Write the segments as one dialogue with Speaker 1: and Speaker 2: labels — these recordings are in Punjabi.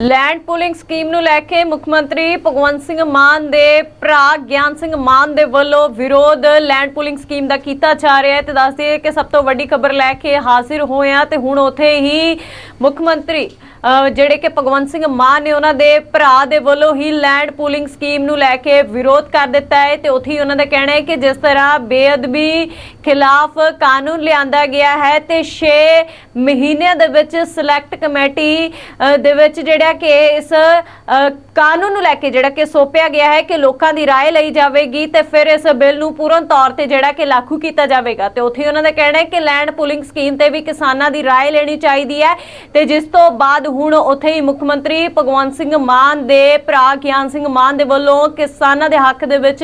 Speaker 1: ਲੈਂਡ ਪੂਲਿੰਗ ਸਕੀਮ ਨੂੰ ਲੈ ਕੇ ਮੁੱਖ ਮੰਤਰੀ ਭਗਵੰਤ ਸਿੰਘ ਮਾਨ ਦੇ ਭਰਾ ਗਿਆਨ ਸਿੰਘ ਮਾਨ ਦੇ ਵੱਲੋਂ ਵਿਰੋਧ ਲੈਂਡ ਪੂਲਿੰਗ ਸਕੀਮ ਦਾ ਕੀਤਾ ਜਾ ਰਿਹਾ ਹੈ ਤੇ ਦੱਸ ਦਈਏ ਕਿ ਸਭ ਤੋਂ ਵੱਡੀ ਖਬਰ ਲੈ ਕੇ ਹਾਜ਼ਰ ਹੋਏ ਆ ਤੇ ਹੁਣ ਉਥੇ ਹੀ ਮੁੱਖ ਮੰਤਰੀ ਜਿਹੜੇ ਕਿ ਭਗਵੰਤ ਸਿੰਘ ਮਾਨ ਨੇ ਉਹਨਾਂ ਦੇ ਭਰਾ ਦੇ ਵੱਲੋਂ ਹੀ ਲੈਂਡ ਪੂਲਿੰਗ ਸਕੀਮ ਨੂੰ ਲੈ ਕੇ ਵਿਰੋਧ ਕਰ ਦਿੱਤਾ ਹੈ ਤੇ ਉੱਥੇ ਹੀ ਉਹਨਾਂ ਦਾ ਕਹਿਣਾ ਹੈ ਕਿ ਜਿਸ ਤਰ੍ਹਾਂ ਬੇਅਦਬੀ ਖਿਲਾਫ ਕਾਨੂੰਨ ਲਿਆਂਦਾ ਗਿਆ ਹੈ ਤੇ 6 ਮਹੀਨਿਆਂ ਦੇ ਵਿੱਚ ਸਿਲੈਕਟ ਕਮੇਟੀ ਦੇ ਵਿੱਚ ਜਿਹੜਾ ਕਿ ਇਸ ਅ, ਕਾਨੂੰਨ ਨੂੰ ਲੈ ਕੇ ਜਿਹੜਾ ਕਿ ਸੌਂਪਿਆ ਗਿਆ ਹੈ ਕਿ ਲੋਕਾਂ ਦੀ رائے ਲਈ ਜਾਵੇਗੀ ਤੇ ਫਿਰ ਇਸ ਬਿੱਲ ਨੂੰ ਪੂਰਨ ਤੌਰ ਤੇ ਜਿਹੜਾ ਕਿ ਲਾਗੂ ਕੀਤਾ ਜਾਵੇਗਾ ਤੇ ਉੱਥੇ ਹੀ ਉਹਨਾਂ ਦਾ ਕਹਿਣਾ ਹੈ ਕਿ ਲੈਂਡ ਪੂਲਿੰਗ ਸਕੀਮ ਤੇ ਵੀ ਕਿਸਾਨਾਂ ਦੀ رائے ਲੈਣੀ ਚਾਹੀਦੀ ਹੈ ਤੇ ਜਿਸ ਤੋਂ ਬਾਅਦ ਹੁਣ ਉੱਥੇ ਹੀ ਮੁੱਖ ਮੰਤਰੀ ਭਗਵੰਤ ਸਿੰਘ ਮਾਨ ਦੇ ਭਰਾ ਗਿਆਨ ਸਿੰਘ ਮਾਨ ਦੇ ਵੱਲੋਂ ਕਿਸਾਨਾਂ ਦੇ ਹੱਕ ਦੇ ਵਿੱਚ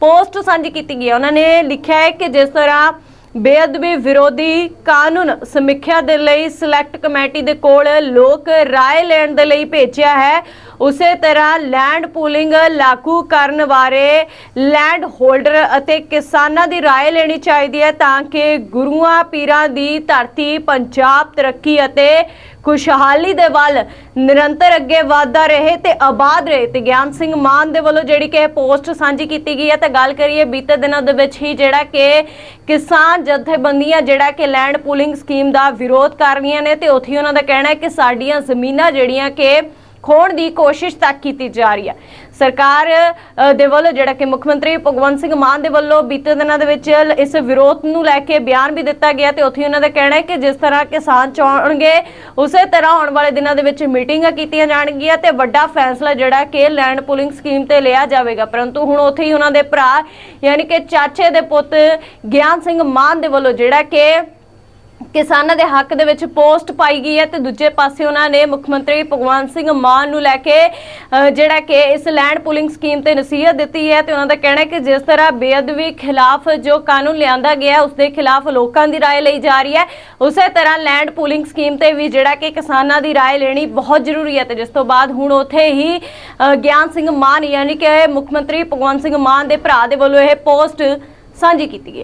Speaker 1: ਪੋਸਟ ਸਾਂਝੀ ਕੀਤੀ ਗਈ ਹੈ ਉਹਨਾਂ ਨੇ ਲਿਖਿਆ ਹੈ ਕਿ ਜਿਸ ਤਰ੍ਹਾਂ ਬੇਅਦਬੀ ਵਿਰੋਧੀ ਕਾਨੂੰਨ ਸਮੀਖਿਆ ਦੇ ਲਈ ਸਿਲੈਕਟ ਕਮੇਟੀ ਦੇ ਕੋਲ ਲੋਕ ਰਾਏ ਲੈਣ ਦੇ ਲਈ ਭੇਜਿਆ ਹੈ। ਉਸੇ ਤਰ੍ਹਾਂ ਲੈਂਡ ਪੂਲਿੰਗ ਲਾਗੂ ਕਰਨ ਬਾਰੇ ਲੈਂਡ ਹੋਲਡਰ ਅਤੇ ਕਿਸਾਨਾਂ ਦੀ ਰਾਏ ਲੈਣੀ ਚਾਹੀਦੀ ਹੈ ਤਾਂ ਕਿ ਗੁਰੂਆਂ ਪੀਰਾਂ ਦੀ ਧਰਤੀ ਪੰਜਾਬ ਤਰੱਕੀ ਅਤੇ ਖੁਸ਼ਹਾਲੀ ਦੇ ਵੱਲ ਨਿਰੰਤਰ ਅੱਗੇ ਵਧਦਾ ਰਹੇ ਤੇ ਆਬਾਦ ਰਹੇ। ਤੇ ਗਿਆਨ ਸਿੰਘ ਮਾਨ ਦੇ ਵੱਲੋਂ ਜਿਹੜੀ ਕਿ ਇਹ ਪੋਸਟ ਸਾਂਝੀ ਕੀਤੀ ਗਈ ਹੈ, ਤਾਂ ਗੱਲ ਕਰੀਏ ਬੀਤੇ ਦਿਨਾਂ ਦੇ ਵਿੱਚ ਹੀ ਜਿਹੜਾ ਕਿ ਕਿਸਾਨ ਜਥੇਬੰਦੀਆਂ ਜਿਹੜਾ ਕਿ ਲੈਂਡ ਪੂਲਿੰਗ ਸਕੀਮ ਦਾ ਵਿਰੋਧ ਕਰ ਰਹੀਆਂ ਨੇ ਤੇ ਉੱਥੇ ਹੀ ਉਹਨਾਂ ਦਾ ਕਹਿਣਾ ਹੈ ਕਿ ਸਾਡੀਆਂ ਜ਼ਮੀਨਾਂ ਜਿਹੜੀਆਂ ਕਿ ਖੋਣ ਦੀ ਕੋਸ਼ਿਸ਼ ਤੱਕ ਕੀਤੀ ਜਾ ਰਹੀ ਹੈ। ਸਰਕਾਰ ਦੇ ਵੱਲੋਂ ਜਿਹੜਾ ਕਿ ਮੁੱਖ ਮੰਤਰੀ ਭਗਵੰਤ ਸਿੰਘ ਮਾਨ ਦੇ ਵੱਲੋਂ ਬੀਤੇ ਦਿਨਾਂ ਦੇ ਵਿੱਚ ਇਸ ਵਿਰੋਧ ਨੂੰ ਲੈ ਕੇ ਬਿਆਨ ਵੀ ਦਿੱਤਾ ਗਿਆ ਤੇ ਉੱਥੇ ਹੀ ਉਹਨਾਂ ਦਾ ਕਹਿਣਾ ਹੈ ਕਿ ਜਿਸ ਤਰ੍ਹਾਂ ਕਿਸਾਨ ਚਾਹਣਗੇ ਉਸੇ ਤਰ੍ਹਾਂ ਆਉਣ ਵਾਲੇ ਦਿਨਾਂ ਦੇ ਵਿੱਚ ਮੀਟਿੰਗਾਂ ਕੀਤੀਆਂ ਜਾਣਗੀਆਂ ਤੇ ਵੱਡਾ ਫੈਸਲਾ ਜਿਹੜਾ ਕਿ ਲੈਂਡ ਪੂਲਿੰਗ ਸਕੀਮ ਤੇ ਲਿਆ ਜਾਵੇਗਾ। ਪਰੰਤੂ ਹੁਣ ਉੱਥੇ ਹੀ ਉਹਨਾਂ ਦੇ ਭਰਾ, ਯਾਨੀ ਕਿ ਚਾਚੇ ਦੇ ਪੁੱਤ ਗਿਆਨ ਸਿੰਘ ਮਾਨ ਦੇ ਵੱਲੋਂ ਜਿਹੜਾ ਕਿ ਕਿਸਾਨਾਂ ਦੇ ਹੱਕ ਦੇ ਵਿੱਚ ਪੋਸਟ ਪਾਈ ਗਈ ਹੈ ਤੇ ਦੂਜੇ ਪਾਸੇ ਉਹਨਾਂ ਨੇ ਮੁੱਖ ਮੰਤਰੀ ਭਗਵੰਤ ਸਿੰਘ ਮਾਨ ਨੂੰ ਲੈ ਕੇ ਅ, ਜਿਹੜਾ ਕਿ ਇਸ ਲੈਂਡ ਪੂਲਿੰਗ ਸਕੀਮ ਤੇ ਨਸੀਹਤ ਦਿੱਤੀ ਹੈ ਤੇ ਉਹਨਾਂ ਦਾ ਕਹਿਣਾ ਹੈ ਕਿ ਜਿਸ ਤਰ੍ਹਾਂ ਬੇਅਦਬੀ ਖਿਲਾਫ ਜੋ ਕਾਨੂੰਨ ਲਿਆਂਦਾ ਗਿਆ ਹੈ, ਉਸ ਦੇ ਖਿਲਾਫ ਲੋਕਾਂ ਦੀ رائے ਲਈ ਜਾ ਰਹੀ ਹੈ ਉਸੇ ਤਰ੍ਹਾਂ ਲੈਂਡ ਪੂਲਿੰਗ ਸਕੀਮ ਤੇ ਵੀ ਜਿਹੜਾ ਕਿ ਕਿਸਾਨਾਂ ਦੀ رائے ਲੈਣੀ ਬਹੁਤ ਜ਼ਰੂਰੀ ਹੈ ਤੇ ਜਿਸ ਤੋਂ ਬਾਅਦ ਹੁਣ ਉੱਥੇ ਹੀ ਅ, ਗਿਆਨ ਸਿੰਘ ਮਾਨ ਯਾਨੀ ਕਿ ਮੁੱਖ ਮੰਤਰੀ ਭਗਵੰਤ ਸਿੰਘ ਮਾਨ ਦੇ ਭਰਾ ਦੇ ਵੱਲੋਂ ਇਹ ਪੋਸਟ ਸਾਂਝੀ ਕੀਤੀ ਗਈ ਹੈ